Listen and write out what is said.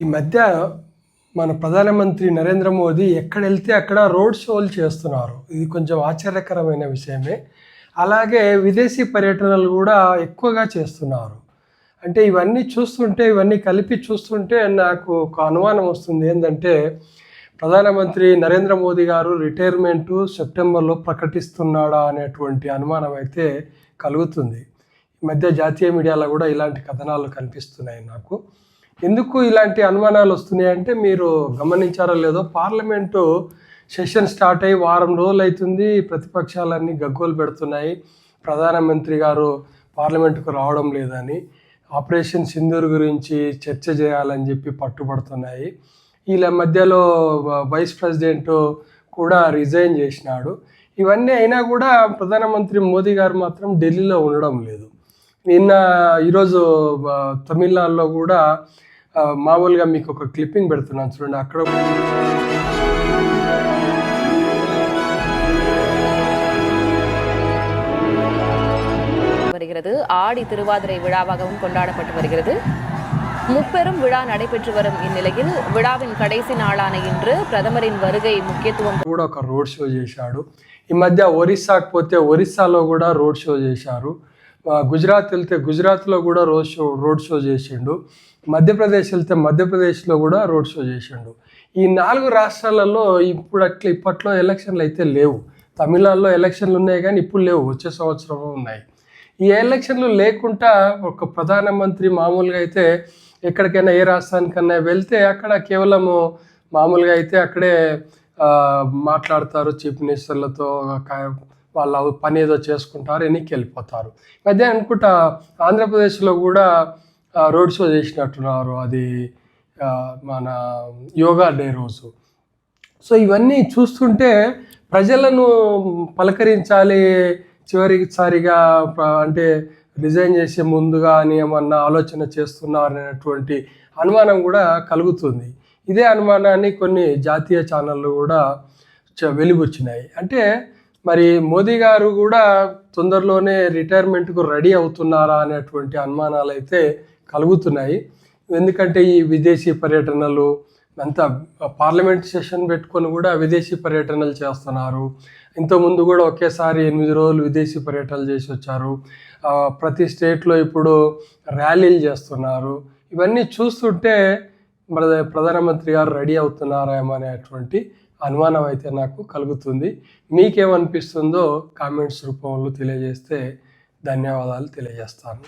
ఈ మధ్య మన ప్రధానమంత్రి నరేంద్ర మోదీ ఎక్కడ వెళ్తే అక్కడ రోడ్ షోలు చేస్తున్నారు. ఇది కొంచెం ఆశ్చర్యకరమైన విషయమే. అలాగే విదేశీ పర్యటనలు కూడా ఎక్కువగా చేస్తున్నారు. అంటే ఇవన్నీ చూస్తుంటే ఇవన్నీ కలిపి చూస్తుంటే నాకు ఒక అనుమానం వస్తుంది. ఏంటంటే ప్రధానమంత్రి నరేంద్ర మోదీ గారు రిటైర్మెంటు సెప్టెంబర్లో ప్రకటిస్తున్నాడా అనేటువంటి అనుమానం అయితే కలుగుతుంది. ఈ మధ్య జాతీయ మీడియాలో కూడా ఇలాంటి కథనాలు కనిపిస్తున్నాయి నాకు. ఎందుకు ఇలాంటి అనుమానాలు వస్తున్నాయి అంటే మీరు గమనించారో లేదో పార్లమెంటు సెషన్ స్టార్ట్ అయ్యి వారం రోజులు అవుతుంది ప్రతిపక్షాలన్నీ గగ్గోలు పెడుతున్నాయి. ప్రధానమంత్రి గారు పార్లమెంటుకు రావడం లేదని ఆపరేషన్ సింధూర్ గురించి చర్చ చేయాలని చెప్పి పట్టుబడుతున్నాయి. వీళ్ళ మధ్యలో వైస్ ప్రెసిడెంట్ కూడా రిజైన్ చేసినాడు. ఇవన్నీ అయినా కూడా ప్రధానమంత్రి మోదీ గారు మాత్రం ఢిల్లీలో ఉండడం లేదు. నిన్న ఈరోజు తమిళనాడులో కూడా మామూలుగా మీకు ఒక క్లిప్పింగ్ పెడుతున్నాను చూడండి అక్కడ வருகிறது ஆடி திருவாதிரை விழாவாகவும் கொண்டாடப்பட்டு வருகிறது முப்பெரும் விழா நடைபெற்று வரும் இந்நிலையில் விழாவின் கடைசி நாளான இன்று பிரதமரின் வருகை முக்கியத்துவம் కూడా ఒక రోడ్ షో చేశాడు ఈ మధ్య ఒరిస్సాకు పోతే ఒరిస్సాలో కూడా రోడ్ షో చేశారు ఆ, గుజరాత్ వెళ్తే గుజరాత్లో కూడా రోడ్ షో రోడ్ షో చేసిండు. మధ్యప్రదేశ్ వెళ్తే మధ్యప్రదేశ్లో కూడా రోడ్ షో చేసిండు. ఈ నాలుగు రాష్ట్రాలలో ఇప్పుడు అట్లా ఇప్పట్లో ఎలక్షన్లు అయితే లేవు. తమిళనాడులో ఎలక్షన్లు ఉన్నాయి కానీ ఇప్పుడు లేవు. వచ్చే సంవత్సరం ఉన్నాయి. ఈ ఎలక్షన్లు లేకుండా ఒక ప్రధానమంత్రి మామూలుగా అయితే ఎక్కడికైనా ఏ రాష్ట్రానికన్నా వెళ్తే అక్కడ కేవలము మామూలుగా అయితే అక్కడే మాట్లాడతారు చీఫ్ మినిస్టర్లతో వాళ్ళ పని ఏదో చేసుకుంటారు ఎన్నికి వెళ్ళిపోతారు. మధ్య అనుకుంటా ఆంధ్రప్రదేశ్లో కూడా రోడ్ షో చేసినట్టున్నారు. అది మన యోగా డే రోజు. సో ఇవన్నీ చూస్తుంటే ప్రజలను పలకరించాలి చివరిసారిగా అంటే రిజైన్ చేసే ముందుగా అని ఏమన్నా ఆలోచన చేస్తున్నారనేటువంటి అనుమానం కూడా కలుగుతుంది. ఇదే అనుమానాన్ని కొన్ని జాతీయ ఛానళ్ళు కూడా చ- వెలిబుచ్చినాయి. అంటే మరి మోదీ గారు కూడా తొందరలోనే రిటైర్మెంట్కు రెడీ అవుతున్నారా అనేటువంటి అనుమానాలు అయితే కలుగుతున్నాయి. ఎందుకంటే ఈ విదేశీ పర్యటనలు అంతా పార్లమెంట్ సెషన్ పెట్టుకొని కూడా విదేశీ పర్యటనలు చేస్తున్నారు. ఇంతకుముందు కూడా ఒకేసారి ఎనిమిది రోజులు విదేశీ పర్యటనలు చేసి వచ్చారు. ప్రతి స్టేట్లో ఇప్పుడు ర్యాలీలు చేస్తున్నారు. ఇవన్నీ చూస్తుంటే మన ప్రధానమంత్రి గారు రెడీ అవుతున్నారేమో అనేటువంటి అనుమానం అయితే నాకు కలుగుతుంది. మీకేమనిపిస్తుందో కామెంట్స్ రూపంలో తెలియజేస్తే ధన్యవాదాలు తెలియజేస్తాను.